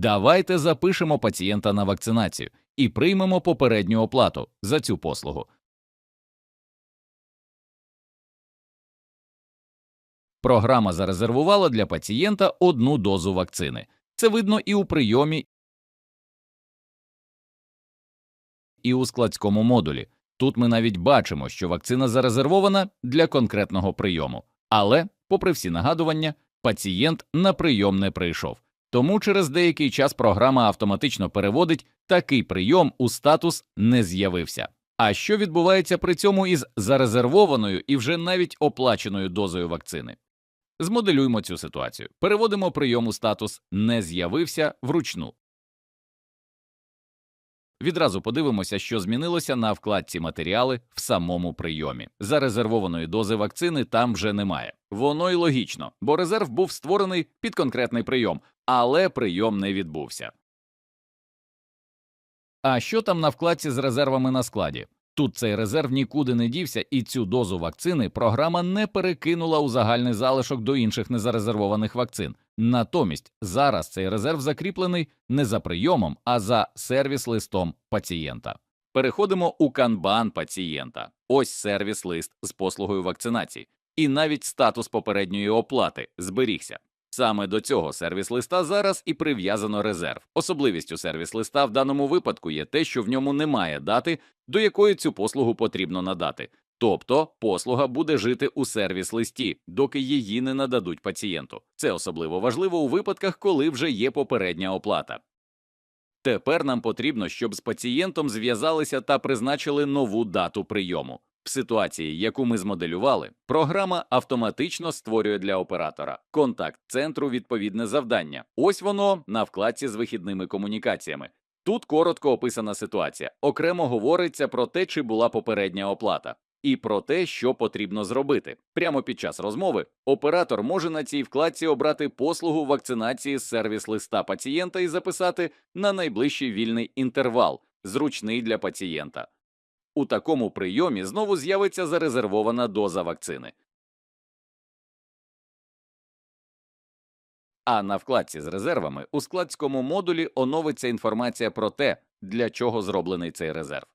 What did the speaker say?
Давайте запишемо пацієнта на вакцинацію і приймемо попередню оплату за цю послугу. Програма зарезервувала для пацієнта одну дозу вакцини. Це видно і у прийомі, і у складському модулі. Тут ми навіть бачимо, що вакцина зарезервована для конкретного прийому. Але, попри всі нагадування, пацієнт на прийом не прийшов. Тому через деякий час програма автоматично переводить такий прийом у статус не з'явився. А що відбувається при цьому із зарезервованою і вже навіть оплаченою дозою вакцини? Змоделюємо цю ситуацію. Переводимо прийом у статус не з'явився вручну. Відразу подивимося, що змінилося на вкладці матеріали в самому прийомі. Зарезервованої дози вакцини там вже немає. Воно й логічно, бо резерв був створений під конкретний прийом, але прийом не відбувся. А що там на вкладці з резервами на складі? Тут цей резерв нікуди не дівся, і цю дозу вакцини програма не перекинула у загальний залишок до інших незарезервованих вакцин. Натомість зараз цей резерв закріплений не за прийомом, а за сервіс-листом пацієнта. Переходимо у канбан пацієнта. Ось сервіс-лист з послугою вакцинації, і навіть статус попередньої оплати зберігся. Саме до цього сервіс-листа зараз і прив'язано резерв. Особливістю сервіс-листа в даному випадку є те, що в ньому немає дати, до якої цю послугу потрібно надати. Тобто послуга буде жити у сервіс-листі, доки її не нададуть пацієнту. Це особливо важливо у випадках, коли вже є попередня оплата. Тепер нам потрібно, щоб з пацієнтом зв'язалися та призначили нову дату прийому. В ситуації, яку ми змоделювали, програма автоматично створює для оператора контакт центру відповідне завдання. Ось воно на вкладці з вихідними комунікаціями. Тут коротко описана ситуація. Окремо говориться про те, чи була попередня оплата, і про те, що потрібно зробити. Прямо під час розмови оператор може на цій вкладці обрати послугу вакцинації з сервіс листа пацієнта і записати на найближчий вільний інтервал, зручний для пацієнта. У такому прийомі знову з'явиться зарезервована доза вакцини. А на вкладці з резервами у складському модулі оновиться інформація про те, для чого зроблений цей резерв.